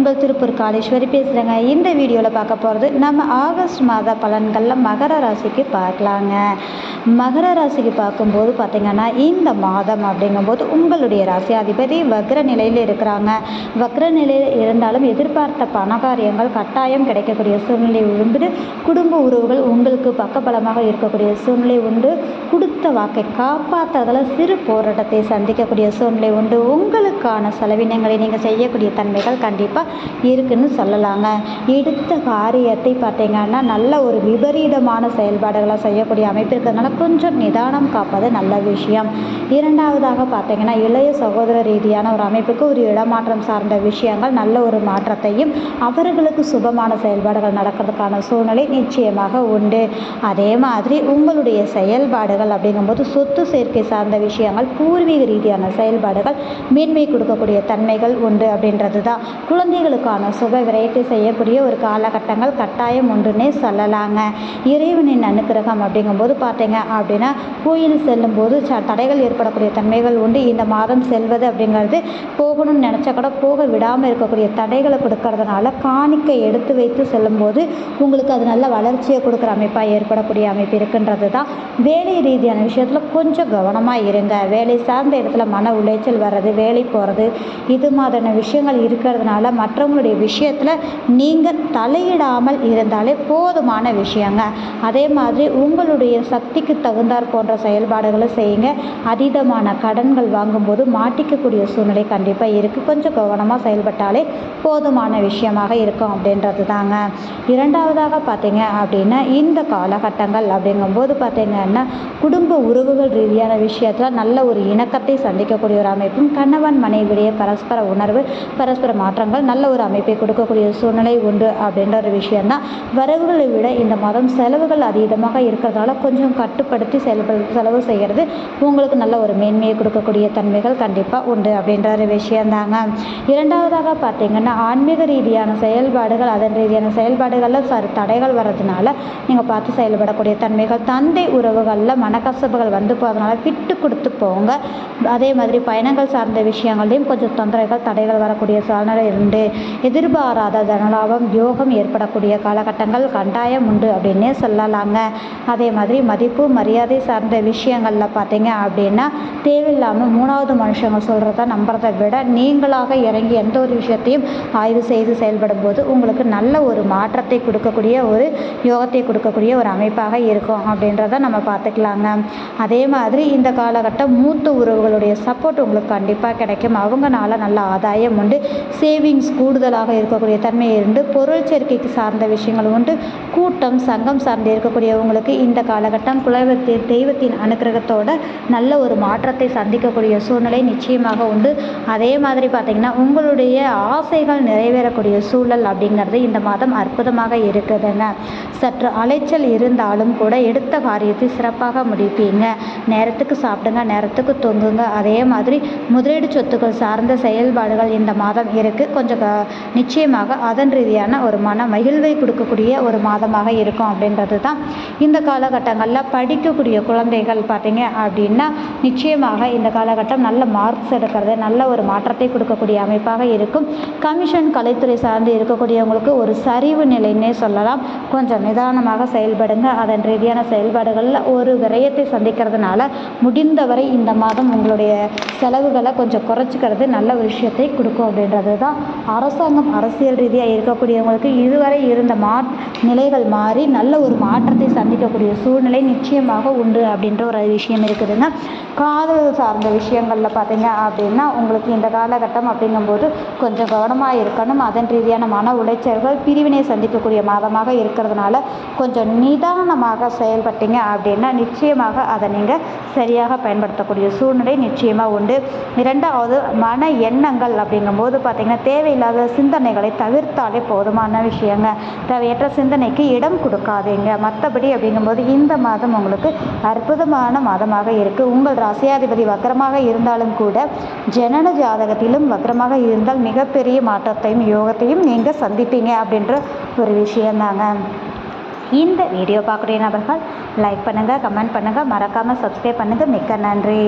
உங்கள் திருப்பூர் காலேஸ்வரி பேசுகிறேங்க இந்த வீடியோவில் பார்க்க போகிறது நம்ம ஆகஸ்ட் மாத பலன்களில் மகர ராசிக்கு பார்க்கலாங்க. மகர ராசிக்கு பார்க்கும்போது பார்த்திங்கன்னா இந்த மாதம் அப்படிங்கும்போது உங்களுடைய ராசி அதிபதி வக்ர நிலையில் இருக்கிறாங்க. வக்ர நிலையில் இருந்தாலும் எதிர்பார்த்த பணகாரியங்கள் கட்டாயம் கிடைக்கக்கூடிய சூழ்நிலை உண்டு. குடும்ப உறவுகள் உங்களுக்கு பக்கபலமாக இருக்கக்கூடிய சூழ்நிலை உண்டு. கொடுத்த வாக்கை காப்பாற்றுறதுல சிறு போராட்டத்தை சந்திக்கக்கூடிய சூழ்நிலை உண்டு. உங்களுக்கான செலவினங்களை நீங்கள் செய்யக்கூடிய தன்மைகள் கண்டிப்பாக இருக்குன்னு சொல்லலாங்க. எடுத்த காரியத்தை பார்த்தீங்கன்னா நல்ல ஒரு விபரீதமான செயல்பாடுகளை செய்யக்கூடிய அமைப்பு இருக்கிறதுனால கொஞ்சம் நிதானம் காப்பது நல்ல விஷயம். இரண்டாவதாக பார்த்தீங்கன்னா இளைய சகோதர ரீதியான ஒரு அமைப்புக்கு ஒரு இடமாற்றம் சார்ந்த விஷயங்கள் நல்ல ஒரு மாற்றத்தையும் அவர்களுக்கு சுபமான செயல்பாடுகள் நடக்கிறதுக்கான சூழ்நிலை நிச்சயமாக உண்டு. அதே மாதிரி உங்களுடைய செயல்பாடுகள் அப்படிங்கும்போது சொத்து சேர்க்கை சார்ந்த விஷயங்கள் பூர்வீக ரீதியான செயல்பாடுகள் மேன்மை கொடுக்கக்கூடிய தன்மைகள் உண்டு அப்படின்றது தான் குழந்தைகளுக்கான சுப விரயத்தை செய்யக்கூடிய ஒரு காலகட்டங்கள் கட்டாயம் உண்டுன்னே சொல்லலாங்க. இறைவனின் அனுக்கிரகம் அப்படிங்கும்போது பார்த்தீங்க அப்படின்னா கோயில் செல்லும்போது ச தடைகள் ஏற்படக்கூடிய தன்மைகள் உண்டு. இந்த மாதம் செல்வது அப்படிங்கிறது போகணும்னு நினச்சா கூட போக விடாமல் இருக்கக்கூடிய தடைகளை கொடுக்கறதுனால காணிக்கை எடுத்து வைத்து செல்லும்போது உங்களுக்கு அது நல்ல வளர்ச்சியை கொடுக்குற அமைப்பாக ஏற்படக்கூடிய அமைப்பு இருக்குன்றது தான் வேலை ரீதியான விஷயத்தில் கொஞ்சம் கவனமாக இருங்க. வேலை சார்ந்த இடத்துல மன உளைச்சல் வர்றது வேலை போகிறது இது மாதிரியான விஷயங்கள் இருக்கிறதுனால மற்றவங்களுடைய விஷயத்தில் நீங்கள் தலையிடாமல் இருந்தாலே போதுமான விஷயங்க. அதே மாதிரி உங்களுடைய சக்திக்கு தகுந்தார் போன்ற செயல்பாடுகளை செய்யுங்க. அதீதமான கடன்கள் வாங்கும்போது மாட்டிக்கக்கூடிய சூழ்நிலை கண்டிப்பாக இருக்குது கொஞ்சம் கவனமாக செயல்பட்டாலே போதுமான விஷயமாக இருக்கும் அப்படின்றது தாங்க இரண்டாவதாக பார்த்தீங்க அப்படின்னா இந்த காலகட்டங்கள் அப்படிங்கும்போது பார்த்தீங்கன்னா குடும்ப உறவுகள் ரீதியான விஷயத்தில் நல்ல ஒரு இணக்கத்தை சந்திக்கக்கூடிய ஒரு அமைப்பும் கணவன் மனைவிடைய பரஸ்பர உணர்வு பரஸ்பர மாற்றங்கள் நல்ல ஒரு அமைப்பை கொடுக்கக்கூடிய சூழ்நிலை உண்டு அப்படின்ற ஒரு விஷயந்தான் வரவுகளை விட இந்த மாதம் செலவுகள் அதீதமாக இருக்கிறதால கொஞ்சம் கட்டுப்படுத்தி செலவு செலவு செய்கிறது உங்களுக்கு நல்ல ஒரு மேன்மையை கொடுக்கக்கூடிய தன்மைகள் கண்டிப்பாக உண்டு அப்படின்ற ஒரு விஷயந்தாங்க இரண்டாவதாக பார்த்தீங்கன்னா ஆன்மீக ரீதியான செயல்பாடுகள் அதன் ரீதியான செயல்பாடுகளில் சரி தடைகள் வர்றதுனால நீங்கள் பார்த்து செயல்படக்கூடிய தன்மைகள் தந்தை உறவுகளில் மனக்கசப்புகள் வந்து போகிறதுனால விட்டு கொடுத்து போங்க. அதே மாதிரி பயணங்கள் சார்ந்த விஷயங்களையும் கொஞ்சம் தொந்தரவுகள் தடைகள் வரக்கூடிய சூழ்நிலை உண்டு. எதிர்பாராத தனலாபம் யோகம் ஏற்படக்கூடிய காலகட்டங்கள் கண்டாயம் உண்டு அப்படின்னே சொல்லலாங்க. அதே மாதிரி மதிப்பு மரியாதை சார்ந்த விஷயங்களில் பார்த்தீங்க அப்படின்னா தேவையில்லாமல் மூணாவது மனுஷங்க சொல்கிறத நம்புறதை விட நீங்களாக இறங்கி எந்த ஒரு விஷயத்தையும் ஆய்வு செய்து செயல்படும் போது உங்களுக்கு நல்ல ஒரு மாற்றத்தை கொடுக்கக்கூடிய ஒரு யோகத்தை கொடுக்கக்கூடிய ஒரு அமைப்பாக இருக்கும் அப்படின்றத நம்ம பார்த்துக்கலாங்க. அதே மாதிரி இந்த காலகட்டம் மூத்த உறவுகளுடைய சப்போர்ட் உங்களுக்கு கண்டிப்பாக கிடைக்கும். அவங்கனால நல்ல ஆதாயம் உண்டு. சேவிங்ஸ் கூடுதலாக இருக்கக்கூடிய தன்மை உண்டு பொருள் சேர்க்கைக்கு சார்ந்த விஷயங்கள் உண்டு. கூட்டம் சங்கம் சார்ந்து இருக்கக்கூடியவங்களுக்கு இந்த காலகட்டம் குலவத்தின் தெய்வத்தின் அனுக்கிரகத்தோட நல்ல ஒரு மாற்றத்தை சந்திக்கக்கூடிய சூழ்நிலை நிச்சயமாக உண்டு. அதே மாதிரி பார்த்திங்கன்னா உங்களுடைய ஆசைகள் நிறைவேறக்கூடிய சூழல் அப்படிங்கிறது இந்த மாதம் அற்புதமாக இருக்குதுங்க. சற்று அலைச்சல் இருந்தாலும் கூட எடுத்த காரியத்தை சிறப்பாக முடிப்பீங்க. நேரத்துக்கு சாப்பிடுங்க நேரத்துக்கு தொங்குங்க. அதே மாதிரி முதலீடு சொத்துக்கள் சார்ந்த செயல்பாடுகள் இந்த மாதம் இருக்குது கொஞ்சம் க- நிச்சயமாக அதன் ரீதியான ஒரு மன மகிழ்வை கொடுக்கக்கூடிய ஒரு மாதமாக இருக்கும் அப்படின்றது தான் இந்த காலகட்டங்களில் படிக்கக்கூடிய குழந்தைகள் பார்த்தீங்க அப்படின்னா நிச்சயமாக இந்த காலகட்டம் நல்ல மார்க்ஸ் எடுக்கிறது நல்ல ஒரு மாற்றத்தை கொடுக்கக்கூடிய அமைப்பாக இருக்கும். கமிஷன் கலைத்துறை சார்ந்து இருக்கக்கூடியவங்களுக்கு ஒரு சரிவு நிலைன்னே சொல்லலாம். கொஞ்சம் நிதானமாக செயல்படுங்க. அதன் ரீதியான செயல்பாடுகளில் ஒரு விரயத்தை சந்திக்கிறதுனால முடிந்தவரை இந்த மாதம் உங்களுடைய செலவுகளை கொஞ்சம் குறைச்சிக்கிறது நல்ல விஷயத்தை கொடுக்கும் அப்படின்றது தான் அரசாங்கம் அரசியல் ரீதியாக இருக்கக்கூடியவங்களுக்கு இதுவரை இருந்த மா நிலைகள் மாறி நல்ல ஒரு மாற்றத்தை சந்திக்கக்கூடிய சூழ்நிலை நிச்சயமாக உண்டு அப்படின்ற ஒரு விஷயம் இருக்குதுங்க. காதல் சார்ந்த விஷயங்களில் பார்த்தீங்க அப்படின்னா உங்களுக்கு இந்த காலகட்டம் அப்படிங்கும்போது கொஞ்சம் கவனமாக இருக்கணும். அதன் ரீதியான மன உளைச்சல்கள் பிரிவினை சந்திக்கக்கூடிய மாதமாக இருக்கிறதுனால கொஞ்சம் நிதானமாக செயல்பட்டீங்க அப்படின்னா நிச்சயமாக அதை நீங்கள் சரியாக பயன்படுத்தக்கூடிய சூழ்நிலை நிச்சயமாக உண்டு. இரண்டாவது மன எண்ணங்கள் அப்படிங்கும்போது பார்த்தீங்கன்னா தேவையில்லாத சிந்தனைகளை தவிர்த்தாலே போதுமான விஷயங்க. தேவையற்ற சிந்தனைக்கு இடம் கொடுக்காதீங்க. மற்றபடி அப்படிங்கும்போது இந்த மாதம் உங்களுக்கு அற்புதமான மாதமாக இருக்குது உங்கள் ராசியாதிபதி வக்கரமாக இருந்தாலும் கூட ஜனன ஜாதகத்திலும் வக்கரமாக இருந்தால் மிகப்பெரிய மாற்றத்தையும் யோகத்தையும் நீங்கள் சந்திப்பீங்க அப்படின்ற ஒரு விஷயந்தாங்க. இந்த வீடியோ பார்க்குற நபர்கள் லைக் பண்ணுங்கள் கமெண்ட் பண்ணுங்கள் மறக்காமல் சப்ஸ்கிரைப் பண்ணுங்கள் மிக்க நன்றி.